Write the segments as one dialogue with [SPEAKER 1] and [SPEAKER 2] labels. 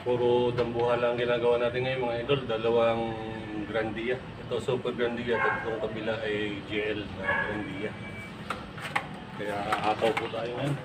[SPEAKER 1] puro dambuha lang ginagawa natin ngayon mga idol. Dalawang Grandia. Ito Super Grandia at itong kabila ay GL na Grandia. Kaya hataw po tayo ngayon.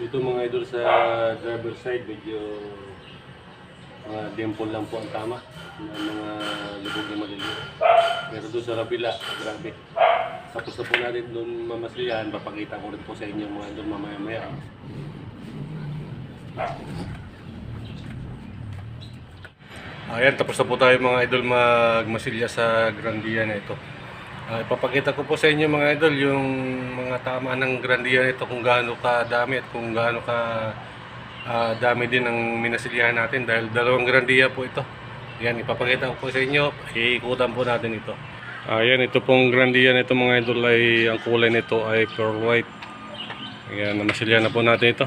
[SPEAKER 1] Dito mga idol sa driver side, medyo mga dimple lang po ang tama ng mga lubog na maliliit. Pero doon sa kabila, grabe. Tapos na po natin doon mamaslihan, papakita ko rin po sa inyo mga idol mamaya-maya. Ayan, tapos na po tayo mga idol magmasilya sa Grandia na ito. Ah, ipapakita ko po sa inyo mga idol yung mga tama ng Grandia nito kung gaano ka dami at kung gaano ka ah, dami din ang minasilyahan natin dahil dalawang Grandia po ito. Yan, ipapakita ko po sa inyo. Iikutan po natin ito. Ayan, ito pong Grandia nito mga idol ay ang kulay nito ay pearl white. Ayan, namasilyahan na po natin ito.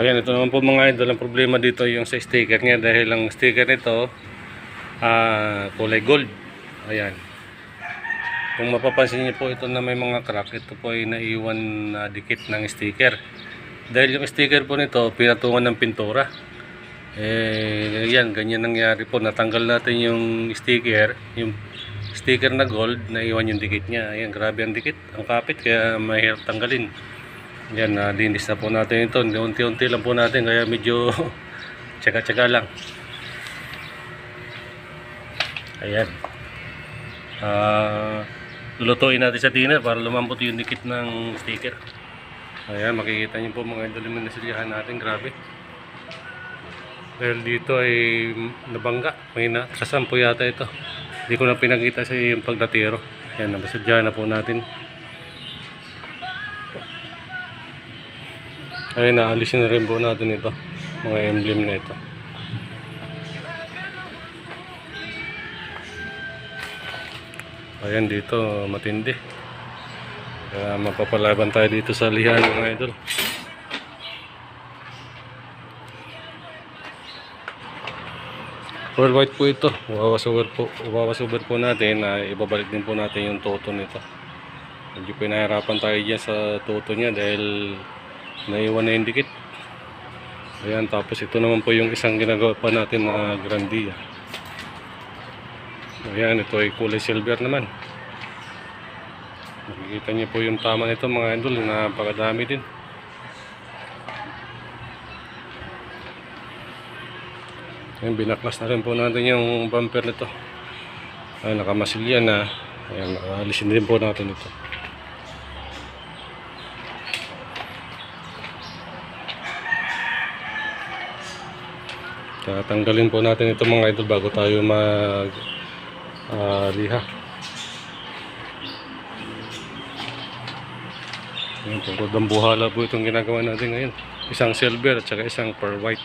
[SPEAKER 1] Ayan, ito naman po mga idol. Ang problema dito yung sa sticker niya dahil ang sticker nito ah, kulay gold. Ayan. Kung mapapansin niyo po ito na may mga crack, ito po ay naiwan na dikit ng sticker. Dahil yung sticker po nito, pinatungan ng pintura. Eh, yan, ganyan nangyari po. Natanggal natin yung sticker, yung sticker na gold, naiwan yung dikit niya. Ayan, grabe ang dikit, ang kapit, kaya mahirap tanggalin. Yan, uh, linis na po natin ito. Unti-unti lang po natin, kaya medyo tsaga-tsaga lang. Ayan. Ah, lulutuin natin sa tiner para lumambot yung dikit ng sticker. Ayan, makikita niyo po mga idol yung nasilyahan natin. Grabe. Dahil dito ay nabangga. May natrasan po yata ito. Hindi ko na pinakita sa yung pagdatiro. Ayan, nabasadyahan na po natin. Ayun, naalisin na rin po natin ito. Mga emblem na ito. Ayan dito, matindi. Kaya mapapalaban tayo dito sa lihan mga idol. White po ito. Wawasover po, wawasover po natin na ibabalik din po natin yung toto nito. Medyo pinahirapan tayo dyan sa toto niya dahil naiwan na yung dikit. Ayan, tapos ito naman po yung isang ginagawa pa natin na Grandia. Ayan, ito ay kulay silver naman. Makikita niyo po yung tama nito mga idol, napakadami din. Ayan, binaklas na rin po natin yung bumper nito. Ayan, nakamasilya na. Ayan, alisin din po natin ito. Tatanggalin po natin ito mga idol bago tayo mag ah, liha. Ayan, puro dambuhala po itong ginagawa natin ngayon. Isang silver at saka isang pearl white.